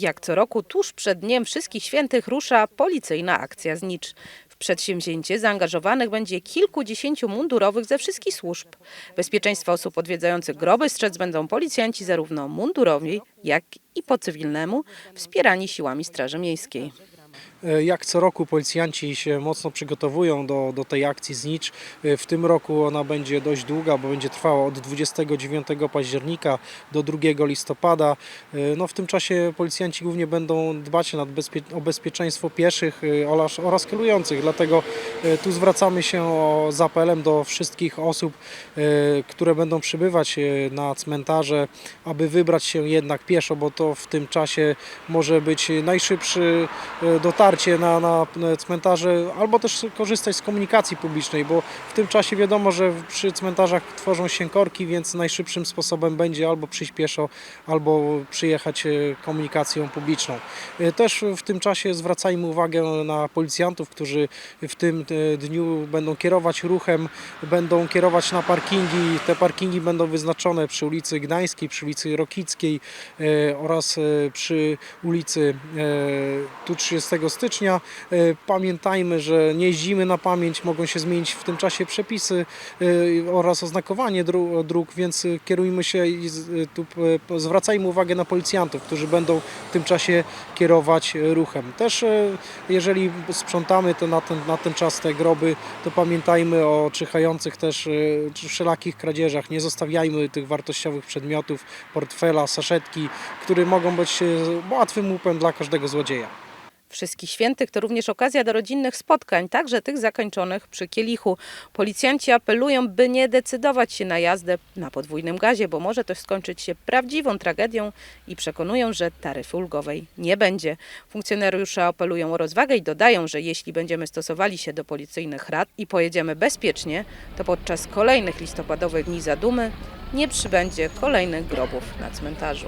Jak co roku, tuż przed Dniem Wszystkich Świętych rusza policyjna akcja Znicz. W przedsięwzięcie zaangażowanych będzie kilkudziesięciu mundurowych ze wszystkich służb. Bezpieczeństwa osób odwiedzających groby strzec będą policjanci zarówno mundurowi, jak i po cywilnemu, wspierani siłami Straży Miejskiej. E, Jak co roku policjanci się mocno przygotowują do, do tej akcji Znicz. E, W tym roku ona będzie dość długa, bo będzie trwała od 29 października do 2 listopada. E, No, w tym czasie policjanci głównie będą dbać nad bezpie- o bezpieczeństwo pieszych oraz, oraz kierujących. Dlatego tu zwracamy się o, z apelem do wszystkich osób, które będą przybywać na cmentarze, aby wybrać się jednak pieszo, bo to w tym czasie może być najszybszy e, dotarcie na, na cmentarze, albo też korzystać z komunikacji publicznej, bo w tym czasie wiadomo, że przy cmentarzach tworzą się korki, więc najszybszym sposobem będzie albo przyjść pieszo, albo przyjechać e, komunikacją publiczną. E, Też w tym czasie zwracajmy uwagę na policjantów, którzy w tym e, dniu będą kierować ruchem, będą kierować na parkingi. Te parkingi będą wyznaczone przy ulicy Gdańskiej, przy ulicy Rokickiej oraz przy ulicy tu 30 stycznia. E, Pamiętajmy, że nie jeździmy na pamięć, mogą się zmienić w tym czasie przepisy e, oraz oznakowanie dróg, więc kierujmy się i e, tu zwracajmy uwagę na policjantów, którzy będą w tym czasie kierować ruchem. Też jeżeli sprzątamy to na ten, na ten czas te groby, to pamiętajmy o czyhających też wszelakich kradzieżach. Nie zostawiajmy tych wartościowych przedmiotów, portfela, saszetki, które mogą być łatwym łupem dla każdego złodzieja. Wszystkich Świętych to również okazja do rodzinnych spotkań, także tych zakończonych przy kielichu. Policjanci apelują, by nie decydować się na jazdę na podwójnym gazie, bo może to skończyć się prawdziwą tragedią i przekonują, że taryfy ulgowej nie będzie. Funkcjonariusze apelują o rozwagę i dodają, że jeśli będziemy stosowali się do policyjnych rad i pojedziemy bezpiecznie, to podczas kolejnych listopadowych dni zadumy nie przybędzie kolejnych grobów na cmentarzu.